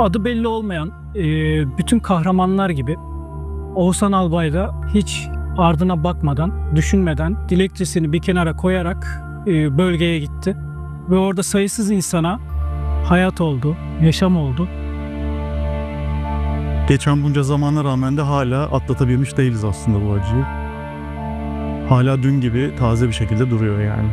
adı belli olmayan e, bütün kahramanlar gibi Oğuzhan Albay da hiç ardına bakmadan, düşünmeden dilekçesini bir kenara koyarak e, bölgeye gitti. Ve orada sayısız insana hayat oldu, yaşam oldu. Geçen bunca zamana rağmen de hala atlatabilmiş değiliz aslında bu acıyı. Hala dün gibi taze bir şekilde duruyor yani.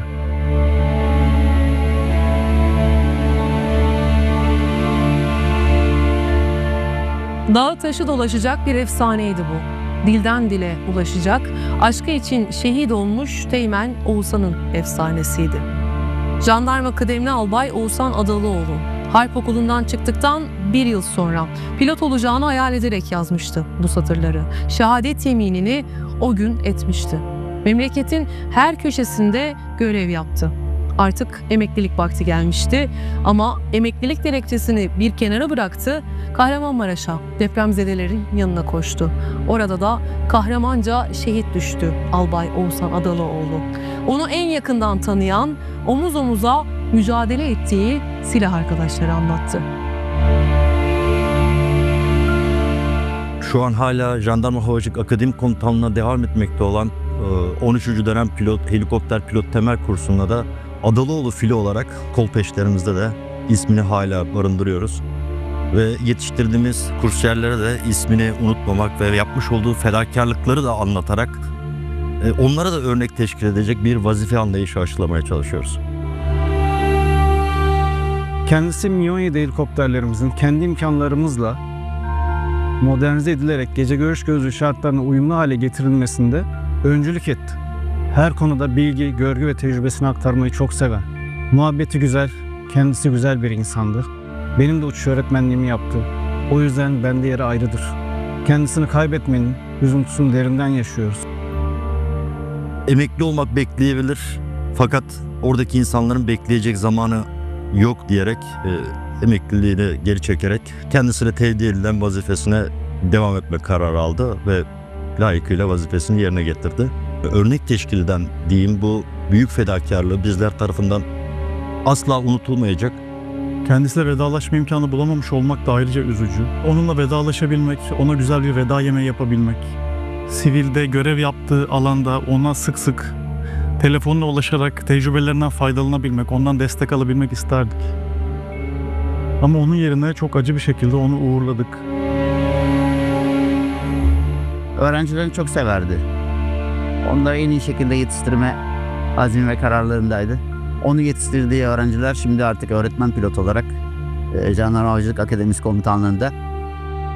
Dağı taşı dolaşacak bir efsaneydi bu. Dilden dile ulaşacak, aşkı için şehit olmuş Teğmen Oğuzhan'ın efsanesiydi. Jandarma kıdemli albay Oğuzhan Adalıoğlu, Harp Okulu'ndan çıktıktan bir yıl sonra pilot olacağını hayal ederek yazmıştı bu satırları. Şehadet yeminini o gün etmişti. Memleketin her köşesinde görev yaptı. Artık emeklilik vakti gelmişti ama emeklilik dilekçesini bir kenara bıraktı Kahramanmaraş'a depremzedelerin yanına koştu. Orada da kahramanca şehit düştü Albay Oğuzhan Adalıoğlu. Onu en yakından tanıyan, omuz omuza mücadele ettiği silah arkadaşları anlattı. Şu an hala Jandarma Havacılık Akademi Komutanlığı'na devam etmekte olan e, 13. dönem pilot helikopter pilot temel kursunda da Adalıoğlu fili olarak kol peşlerimizde de ismini hala barındırıyoruz. Ve yetiştirdiğimiz kursiyerlere de ismini unutmamak ve yapmış olduğu fedakarlıkları da anlatarak e, onlara da örnek teşkil edecek bir vazife anlayışı aşılamaya çalışıyoruz. Kendisi Mi-17 helikopterlerimizin kendi imkanlarımızla modernize edilerek gece görüş gözlüğü şartlarına uyumlu hale getirilmesinde öncülük etti. Her konuda bilgi, görgü ve tecrübesini aktarmayı çok seven. Muhabbeti güzel, kendisi güzel bir insandı. Benim de uçuş öğretmenliğimi yaptı. O yüzden bende yeri ayrıdır. Kendisini kaybetmenin üzüntüsünü derinden yaşıyoruz. emekli olmak bekleyebilir. Fakat oradaki insanların bekleyecek zamanı yok diyerek e, emekliliğini geri çekerek kendisine tevdi edilen vazifesine devam etme kararı aldı ve layıkıyla vazifesini yerine getirdi. Örnek teşkil eden diyeyim bu büyük fedakarlığı bizler tarafından asla unutulmayacak Kendisiyle vedalaşma imkanı bulamamış olmak da ayrıca üzücü. Onunla vedalaşabilmek, ona güzel bir veda yemeği yapabilmek, sivilde görev yaptığı alanda ona sık sık telefonla ulaşarak tecrübelerinden faydalanabilmek, ondan destek alabilmek isterdik. Ama onun yerine çok acı bir şekilde onu uğurladık. öğrencilerini çok severdi. Onları en iyi şekilde yetiştirme azmi ve kararlarındaydı. Onu yetiştirdiği öğrenciler şimdi artık öğretmen pilot olarak e, Jandarma Havacılık Akademisi Komutanlığı'nda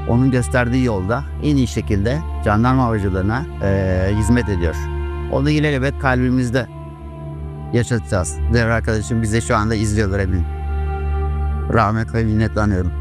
onun gösterdiği yolda en iyi şekilde jandarma havacılığına e, hizmet ediyor. Onu ilelebet kalbimizde yaşatacağız. Değerli arkadaşım bize şu anda izliyorlar eminim. Rahmet ve minnetle anıyorum.